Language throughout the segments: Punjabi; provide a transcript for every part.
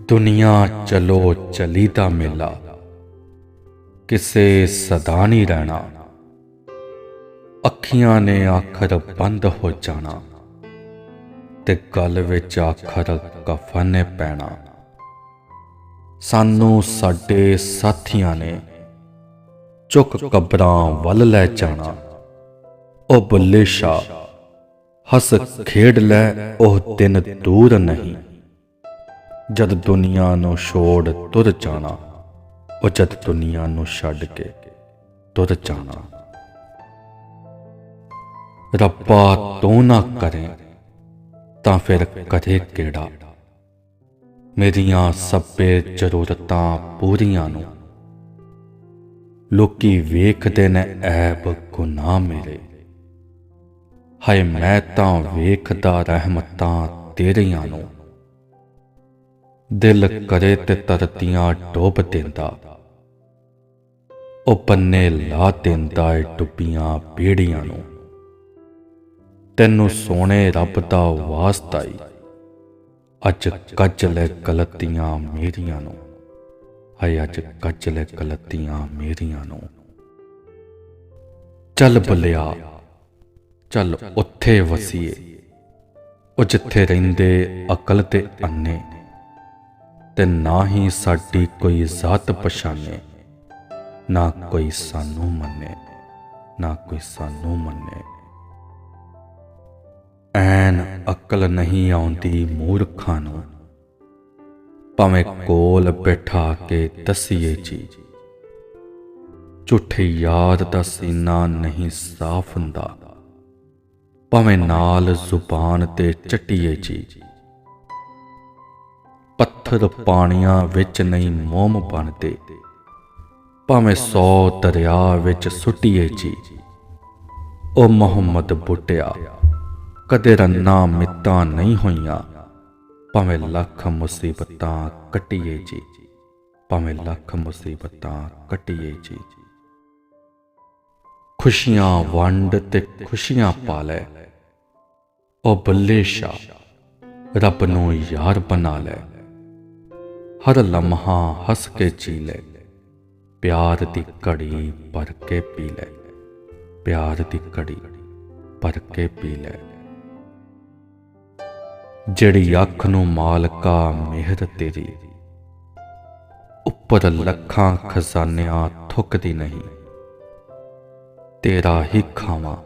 ਦੁਨੀਆ ਚਲੋ ਚਲੀ ਦਾ ਮੇਲਾ, ਕਿਸੇ ਸਦਾ ਨਹੀਂ ਰਹਿਣਾ। ਅੱਖੀਆਂ ਨੇ ਆਖਰ ਬੰਦ ਹੋ ਜਾਣਾ ਤੇ ਗਲ ਵਿੱਚ ਆਖਰ ਕਫਨ ਨੇ ਪੈਣਾ। ਸਾਨੂੰ ਸਾਡੇ ਸਾਥੀਆਂ ਨੇ ਚੁੱਕ ਕਬਰਾਂ ਵੱਲ ਲੈ ਜਾਣਾ। ਉਹ ਬੱਲੇ ਸ਼ਾ ਹੱਸ ਖੇਡ ਲੈ, ਉਹ ਦਿਨ ਦੂਰ ਨਹੀਂ। ਜਦ ਦੁਨੀਆ ਨੂੰ ਛੋੜ ਤੁਰ ਜਾਣਾ, ਉਹ ਜਦ ਦੁਨੀਆ ਨੂੰ ਛੱਡ ਕੇ ਤੁਰ ਜਾਣਾ। ਰੱਬਾ ਤੂੰ ਨਾ ਕਰੇ ਤਾਂ ਫਿਰ ਕਦੇ ਕਿਹੜਾ? ਮੇਰੀਆਂ ਸਭੇ ਜ਼ਰੂਰਤਾਂ ਪੂਰੀਆਂ ਨੂੰ। ਲੋਕੀ ਵੇਖਦੇ ਨੇ, ਐਬ ਗੁਨਾਹ ਮੇਰੇ। ਹਾਏ ਮੈਂ ਤਾਂ ਵੇਖਦਾ ਰਹਿਮਤਾਂ ਤੇਰੀਆਂ ਨੂੰ। ਦਿਲ ਕਰੇ ਤੇ ਤਰਤੀਆਂ ਡੋਬ ਦਿੰਦਾ। ਉਹ ਪੰਨੇ ਲਾ ਦਿੰਦਾ ਏ ਡੁੱਬੀਆਂ ਬੇੜੀਆਂ ਨੂੰ। ਤੈਨੂੰ ਸੋਹਣੇ ਰੱਬ ਦਾ ਵਾਸਤਾ ਈ। ਅੱਜ ਕੱਜ ਲੈ ਗਲਤੀਆਂ ਮੇਰੀਆਂ ਨੂੰ। ਹਾਏ, ਅੱਜ ਕੱਜ ਲੈ ਗਲਤੀਆਂ ਮੇਰੀਆਂ ਨੂੰ। ਚੱਲ ਬਲਿਆ, ਚੱਲ ਉੱਥੇ ਵਸੀਏ। ਉਹ ਜਿੱਥੇ ਰਹਿੰਦੇ ਅਕਲ ਤੇ ਅੰਨੇ। ਤੇ ਨਾ ਹੀ ਸਾਡੀ ਕੋਈ ਜ਼ਾਤ ਪਛਾਣੇ, ਨਾ ਕੋਈ ਸਾਨੂੰ ਮੰਨੇ, ਨਾ ਕੋਈ ਸਾਨੂੰ ਮੰਨੇ। ਐਨ ਅਕਲ ਨਹੀਂ ਆਉਂਦੀ ਮੂਰਖਾਂ ਨੂੰ, ਭਾਵੇਂ ਕੋਲ ਬਿਠਾ ਕੇ ਦਸੀਏ ਜੀ। ਝੂਠੇ ਯਾਦ ਦਾ ਸੀਨਾ ਨਹੀਂ ਸਾਫ਼ ਹੁੰਦਾ, ਭਾਵੇਂ ਨਾਲ ਜ਼ੁਬਾਨ ਤੇ ਚਟੀਏ ਜੀ। ਪੱਥਰ ਪਾਣੀਆਂ ਵਿੱਚ ਨਹੀਂ ਮੋਮ ਬਣਦੇ। ਭਾਵੇਂ ਸੌ ਦਰਿਆ ਵਿੱਚ ਸੁੱਟੀਏ ਜੀ। ਉਹ ਮੁਹੰਮਦ ਬੁੱਟਿਆ। ਕਦੇ ਰੰਨਾ ਮਿੱਤਾਂ ਨਹੀਂ ਹੋਈਆਂ। ਭਾਵੇਂ ਲੱਖ ਮੁਸੀਬਤਾਂ ਕੱਟੀਏ ਜੀ। ਭਾਵੇਂ ਲੱਖ ਮੁਸੀਬਤਾਂ ਕੱਟੀਏ ਜੀ। ਖੁਸ਼ੀਆਂ ਵੰਡ ਤੇ ਖੁਸ਼ੀਆਂ ਪਾ ਲੈ ਉਹ ਬੱਲੇ ਸ਼ਾ ਰੱਬ ਨੂੰ ਯਾਰ ਬਣਾ ਲੈ। ਹਰ ਲਮਹਾ ਹੱਸ ਕੇ ਜੀ ਲੈ। ਪਿਆਰ ਦੀ ਘੜੀ ਭਰ ਕੇ ਪੀ ਲੈ। ਪਿਆਰ ਦੀ ਘੜੀ ਭਰ ਕੇ ਪੀ ਲੈ। ਜਿਹੜੀ ਅੱਖ ਨੂੰ ਮਾਲਕਾ ਮਿਹਰ ਤੇਰੀ, ਉੱਪਰ ਲੱਖਾਂ ਖਜ਼ਾਨਿਆਂ ਥੁੱਕਦੀ ਨਹੀਂ। ਤੇਰਾ ਹੀ ਖਾਵਾਂ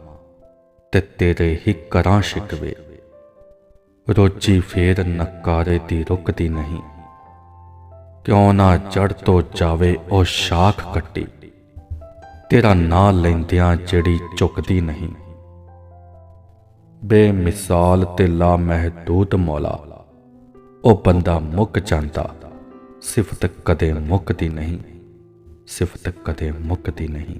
ਤੇ ਤੇਰੇ ਹੀ ਕਰਾਂ ਸ਼ਿਕਵੇ ਰੋਜੀ ਫੇਰ ਨਕਾਰੇ ਦੀ ਰੁਕਦੀ ਨਹੀਂ। ਕਿਉਂ ਨਾ ਚੜ ਤੋਂ ਜਾਵੇ ਉਹ ਸ਼ਾਖ ਕੱਟੀ। ਤੇਰਾ ਨਾਂ ਲੈਂਦਿਆਂ ਜਿਹੜੀ ਝੁਕਦੀ ਨਹੀਂ। ਬੇਮਿਸਾਲ ਤੇ ਲਾ ਮਹਦੂਦ ਮੌਲਾ, ਉਹ ਬੰਦਾ ਮੁੱਕ ਜਾਂਦਾ, ਸਿਫਤ ਕਦੇ ਮੁੱਕਦੀ ਨਹੀਂ, ਸਿਫਤ ਕਦੇ ਮੁੱਕਦੀ ਨਹੀਂ।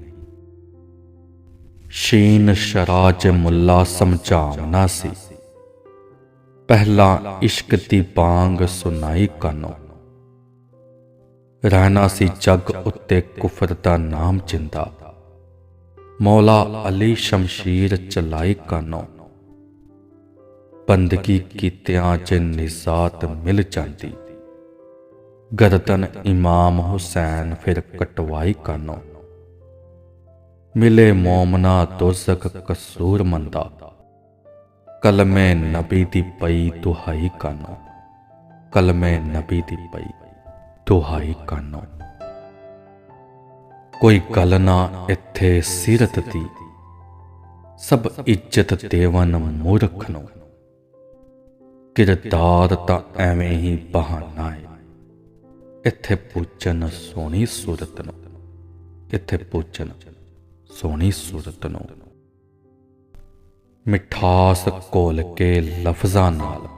ਸ਼ੀਨ ਸ਼ਰਾਜ ਮੁੱਲਾ ਸਮਝਾਉਣਾ ਸੀ। ਪਹਿਲਾ ਇਸ਼ਕ ਦੀ ਬਾਂਗ ਸੁਨਾਈ ਕਾਨੋ ਰਹਿਣਾ ਸੀ ਜਗ ਉੱਤੇ ਕੁਫਰ ਦਾ ਨਾਮ ਜਿੰਦਾ। ਮੌਲਾ ਅਲੀ ਸ਼ਮਸ਼ੀਰ ਚਲਾਈ ਕਾਨੋ। ਬੰਦਗੀ ਕੀਤਿਆਂ ਚ ਨਿਜ਼ਾਤ ਮਿਲ ਜਾਂਦੀ। ਗਰਦਨ ਇਮਾਮ ਹੁਸੈਨ ਫਿਰ ਕਟਵਾਈ ਕਾਨੋ। ਮਿਲੇ ਮੋਮਨਾ ਦੋਜ਼ਕ ਕਸੂਰ ਮੰਦਾ। ਕਲਮੇ ਨਬੀ ਦੀ ਪਈ ਦੁਹਾਈ ਕਾਨੋ। ਕਲਮੇ ਨਬੀ ਦੀ ਪਈ ਦੁਹਾਈ ਕਾਨੋ। ਕੋਈ ਗੱਲ ਨਾ ਇੱਥੇ ਸਿਰਤ ਦੀ। ਸਭ ਇੱਜ਼ਤ ਦੇਵਨ ਮੂਰਖ ਨੂੰ। ਕਿਰਦਾਰ ਤਾਂ ਐਵੇਂ ਹੀ ਬਹਾਨਾ ਹੈ ਇੱਥੇ ਪੁੱਛਣ ਸੋਹਣੀ ਸੂਰਤ ਨੂੰ। ਇੱਥੇ ਪੁੱਛਣ ਸੋਹਣੀ ਸੂਰਤ ਨੂੰ। ਮਿਠਾਸ ਘੋਲ ਕੇ ਲਫ਼ਜ਼ਾਂ ਨਾਲ।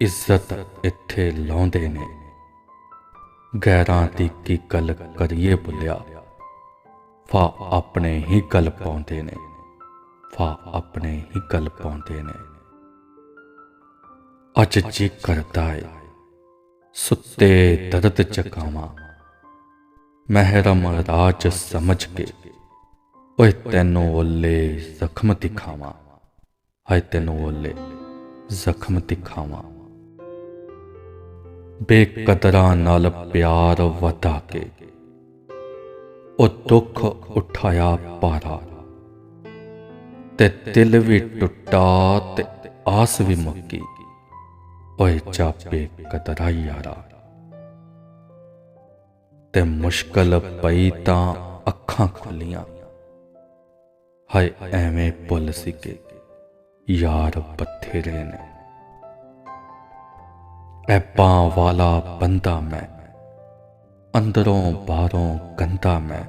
ਇੱਜ਼ਤ ਇੱਥੇ ਲਾਉਂਦੇ ਨੇ। ਗੈਰਾਂ ਦੀ ਕੀ ਗੱਲ ਕਰੀਏ ਬੁੱਲਿਆ? ਫਾ ਆਪਣੇ ਹੀ ਗੱਲ ਪਾਉਂਦੇ ਨੇ। ਫਾ ਆਪਣੇ ਹੀ ਗੱਲ ਪਾਉਂਦੇ ਨੇ। ਅੱਜ ਜੀ ਕਰਦਾ ਏ, ਸੁੱਤੇ ਦਰਦ ਚਕਾਵਾਂ ਮਹਿਰਮ ਰਾਜ ਸਮਝ ਕੇ, ਓਏ ਤੈਨੂੰ ਓਲੇ ਜ਼ਖਮ ਦਿਖਾਵਾਂ। ਹਾਏ ਤੈਨੂੰ ਓਲੇ ਜ਼ਖਮ ਦਿਖਾਵਾਂ। ਬੇਕਦਰਾਂ ਨਾਲ ਪਿਆਰ ਵਧਾ ਕੇ। ਉਹ ਦੁੱਖ ਉਠਾਇਆ ਪਾਰਾ। ਤੇ ਦਿਲ ਵੀ ਟੁੱਟਾ ਤੇ ਆਸ ਵੀ ਮੁੱਕੀ। ਓਏ ਚਾਪੇ ਕਦਰਾ ਯਾਰਾ। ਤੇ ਮੁਸ਼ਕਲ ਪਈ ਤਾਂ ਅੱਖਾਂ ਖੁੱਲੀਆਂ। ਹਾਏ ਐਵੇਂ ਭੁੱਲ ਸੀ ਕਿ ਯਾਰ ਬਥੇਰੇ ਨੇ। ਐਪਾਂ ਵਾਲਾ ਬੰਦਾ ਮੈਂ। ਅੰਦਰੋਂ ਬਾਹਰੋਂ ਗੰਦਾ ਮੈਂ।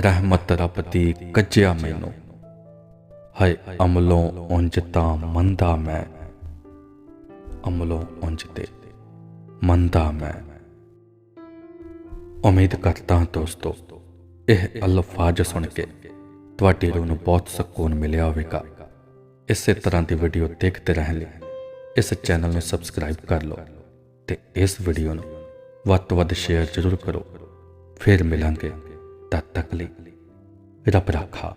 ਰਹਿਮਤ ਰੱਬ ਦੀ ਕੱਜਿਆ ਮੈਨੂੰ। ਹਾਏ, ਅਮਲੋਂ ਉਂਝ ਤਾਂ ਮੰਦਾ ਮੈਂ। ਅਮਲੋਂ ਉਂਝ ਤੇ ਮੰਦਾ ਮੈਂ। ਉਮੀਦ ਕਰਦਾ ਦੋਸਤੋ, ਇਹ ਅਲਫਾਜ਼ ਸੁਣ ਕੇ ਤੁਹਾਡੀ ਰੂਹ ਨੂੰ ਬਹੁਤ ਸਕੂਨ ਮਿਲਿਆ ਹੋਵੇਗਾ। ਇਸੇ ਤਰ੍ਹਾਂ ਦੀ ਵੀਡੀਓ ਦੇਖਦੇ ਰਹਿਣ ਲਈ ਇਸ ਚੈਨਲ ਨੂੰ ਸਬਸਕ੍ਰਾਈਬ ਕਰ ਲਓ ਤੇ ਇਸ ਵੀਡੀਓ ਨੂੰ ਵੱਧ ਤੋਂ ਵੱਧ ਸ਼ੇਅਰ ਜ਼ਰੂਰ ਕਰੋ। ਫਿਰ ਮਿਲਾਂਗੇ। ਤਦ ਤੱਕ ਲਈ ਰੱਬ ਰਾਖਾ।